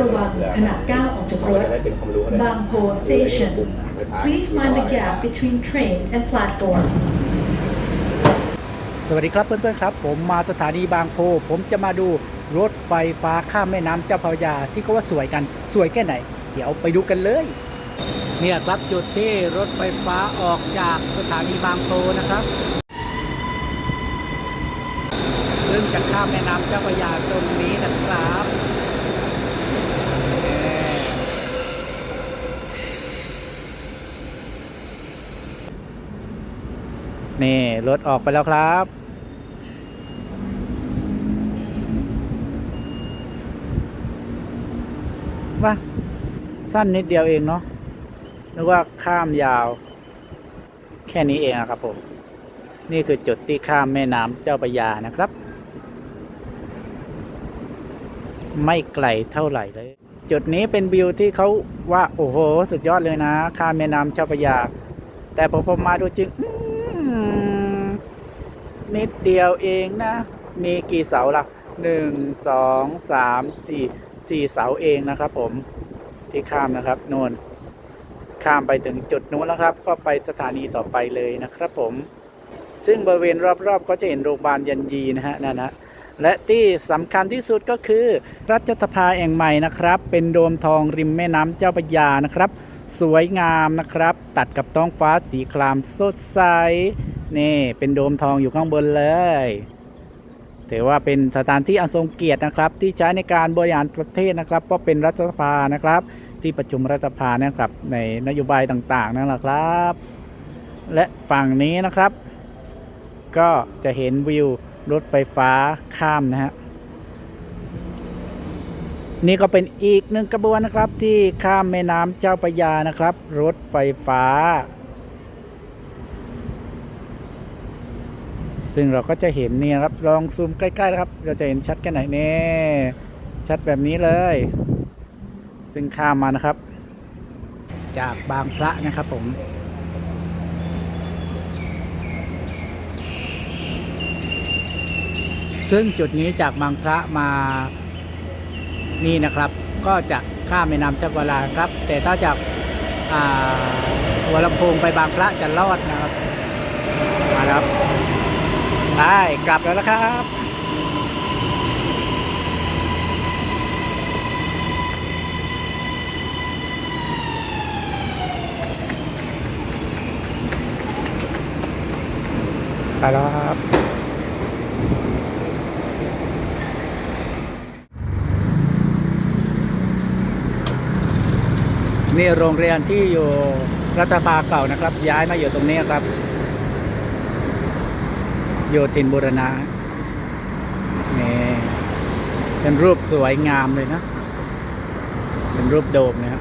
ระวังขณะก้าวออกจากรเราถจะได้เป็นความรู้อะไรบางโพ Station Please mind the gap between train and platform สวัสดีครับเพื่อนๆครับ ผมมาสถานีบางโพ ผมจะมาดูรถไฟฟ้าข้ามแม่น้ำเจ้าพระยาที่เขาว่าสวยกันสวยแค่ไหน เดี๋ยวไปดูกันเลย เนี่ยครับจุดที่รถไฟฟ้าออกจากสถานีบางโพนะครับซึ่ง จะข้ามแม่น้ำเจ้าพระยาตรงนี้นะครับนี่รถออกไปแล้วครับ ว่าสั้นนิดเดียวเองเนาะนึกว่าข้ามยาว แค่นี้เองอะครับผม นี่คือจุดที่ข้ามแม่น้ำเจ้าพระยานะครับ ไม่ไกลเท่าไหร่เลย จุดนี้เป็นวิวที่เขาว่าโอ้โห สุดยอดเลยนะข้ามแม่น้ำเจ้าพระยา แต่พอผมมาดูจริงอืมนิดเดียวเองนะ มีกี่เสาล่ะหนึ่งสองสามสี่สี่เสาเองนะครับผมที่ข้ามนะครับโน่นข้ามไปถึงจุดนู้นแล้วครับ ก็ไปสถานีต่อไปเลยนะครับผม ซึ่งบริเวณรอบๆ ก็จะเห็นโรงพยาบาลยันยีนะฮะนั่นนะ และที่สำคัญที่สุดก็คือ รัชสภาแห่งใหม่นะครับ เป็นโดมทองริมแม่น้ำเจ้าพระยานะครับ สวยงามนะครับ ตัดกับท้องฟ้าสีครามสดใสนี่เป็นโดมทองอยู่ข้างบนเลยถือว่าเป็นสถานที่อันทรงเกียรตินะครับ ที่ใช้ในการบริหารประเทศนะครับเพราะเป็นรัฐสภานะครับ ที่ประชุมรัฐสภานะครับ ในนโยบายต่างๆนั่นแหละครับ และฝั่งนี้นะครับ ก็จะเห็นวิว รถไฟฟ้าข้ามนะฮะนี่ก็เป็นอีกหนึ่งกระบวนนะครับที่ข้ามแม่น้ำเจ้าพระยานะครับ รถไฟฟ้า ซึ่งเราก็จะเห็นเนี่ยครับลองซูมใกล้ๆนะครับ เราจะเห็นชัดแค่ไหนเนี่ยชัดแบบนี้เลย ซึ่งข้ามมานะครับ จากบางพระนะครับผม ซึ่งจุดนี้จากบางพระมานี่นะครับ ก็จะข้ามแม่น้ำเจ้าพระยาครับ แต่ถ้าจากาหัวลำโพงไปบางพระจะลอดนะครับ มาครับได้กลับแล้วนะครับไปแล้วครับ นี่โรงเรียนที่อยู่รัฐภาเก่านะครับ ย้ายมาอยู่ตรงนี้ครับโยธินบุรณะนี่เป็นรูปสวยงามเลยนะ เป็นรูปโดมนะ